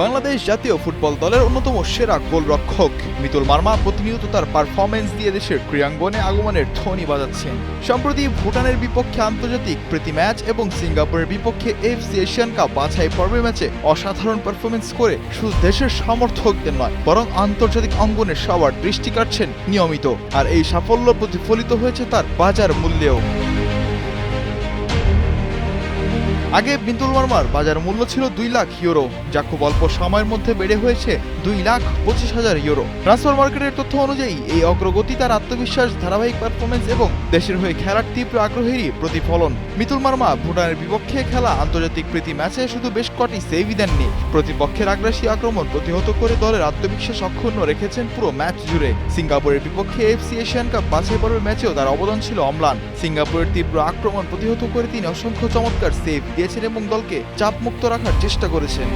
বাংলাদেশ জাতীয় ফুটবল দলের অন্যতম সেরা গোলরক্ষক। মিতুল মার্মা প্রতিনিয়ত তার পারফরমেন্স দিয়ে দেশের ক্রীড়াঙ্গনে আগমনের ধ্বনি বাজাচ্ছেন সম্প্রতি ভুটানের বিপক্ষে আন্তর্জাতিক প্রীতি ম্যাচ এবং সিঙ্গাপুরের বিপক্ষে এফসি এশিয়ান কাপ বাছাই পর্বের ম্যাচে অসাধারণ পারফরমেন্স করে শুধু দেশের সমর্থকদের নয়, বরং আন্তর্জাতিক অঙ্গনে সবার দৃষ্টি কাটছেন নিয়মিত। আর এই সাফল্য প্রতিফলিত হয়েছে তার বাজার মূল্যেও। আগে বিন্দুল মার্মার বাজার মূল্য ছিল দুই লাখ ইউরো, যা খুব অল্প সময়ের মধ্যে বেড়ে হয়েছে দুই লাখ পঁচিশ হাজার ইউরো। ট্রান্সফার মার্কেটের তথ্য অনুযায়ী, এই অগ্রগতি তার আত্মবিশ্বাস, ধারাবাহিক পারফরমেন্স এবং দেশের হয়ে খেলার তীব্র আগ্রহেরই প্রতিফলন। মিতুল মার্মা ভুটানের বিপক্ষে খেলা আন্তর্জাতিক প্রীতি ম্যাচে শুধু বেশ কটি সেভই দেননি। প্রতিপক্ষের আগ্রাসী আক্রমণ প্রতিহত করে দলের আত্মবিশ্বাস অক্ষুণ্ণ রেখেছেন পুরো ম্যাচ জুড়ে। সিঙ্গাপুরের বিপক্ষে এফসি এশিয়ান কাপ বাছাই পর্বের ম্যাচেও তার অবদান ছিল অম্লান। সিঙ্গাপুরের তীব্র আক্রমণ প্রতিহত করে তিনি অসংখ্য চমৎকার সেভ দিয়েছেন এবং দলকে চাপমুক্ত রাখার চেষ্টা করেছেন।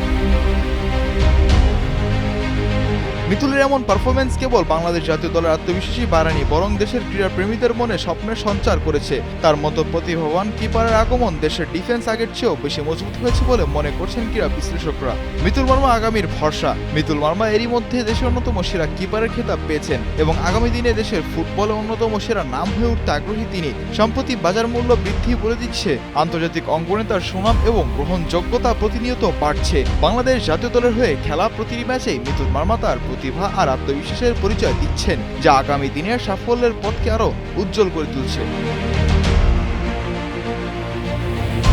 মিতুলের এমন পারফরমেন্স কেবল বাংলাদেশ জাতীয় দলের আত্মবিশ্বাসী বাড়ানি বরং দেশের ক্রীড়া ক্রীড়াপ্রেমীদের মনে স্বপ্নের সঞ্চার করেছে। তার মতো প্রতিভাবান কিপারের আগমন দেশের ডিফেন্স আগের চেয়েও বেশি মজবুত হয়েছে বলে মনে করছেন ক্রীড়া বিশ্লেষকরা। মিতুল মার্মা আগামীর ভরসা। মিতুল মার্মা এরই মধ্যে দেশের অন্যতম সেরা কিপারের খেতাব পেয়েছেন এবং আগামী দিনে দেশের ফুটবলে অন্যতম সেরা নাম হয়ে উঠতে আগ্রহী তিনি। সম্প্রতি বাজার মূল্য বৃদ্ধি করে দিচ্ছে, আন্তর্জাতিক অঙ্গনে তার সুনাম এবং গ্রহণযোগ্যতা প্রতিনিয়ত বাড়ছে। বাংলাদেশ জাতীয় দলের হয়ে খেলা প্রতিটি ম্যাচেই মিতুল মার্মা তার প্রতিভা আর আত্মবিশ্বাসের পরিচয় দিচ্ছেন, যা আগামী দিনের সাফল্যের পথকে আরও উজ্জ্বল করে তুলছে।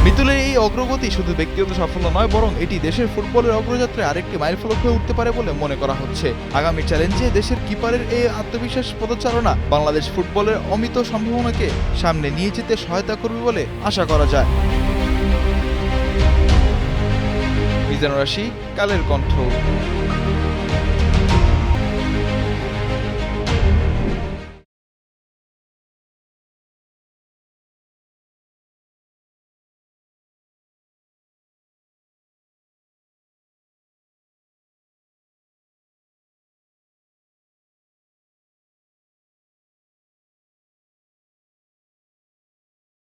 মিতুলের এই অগ্রগতি শুধু ব্যক্তিগত সাফল্য নয়, বরং এটি দেশের ফুটবলের অগ্রযাত্রায় আরেকটি মাইলফলক হয়ে উঠতে পারে বলে মনে করা হচ্ছে। আগামী চ্যালেঞ্জে দেশের কিপারের এই আত্মবিশ্বাস পদচারণা বাংলাদেশ ফুটবলের অমিত সম্ভাবনাকে সামনে নিয়ে যেতে সহায়তা করবে বলে আশা করা যায়। মিজানুর রাশি, কালের কণ্ঠ।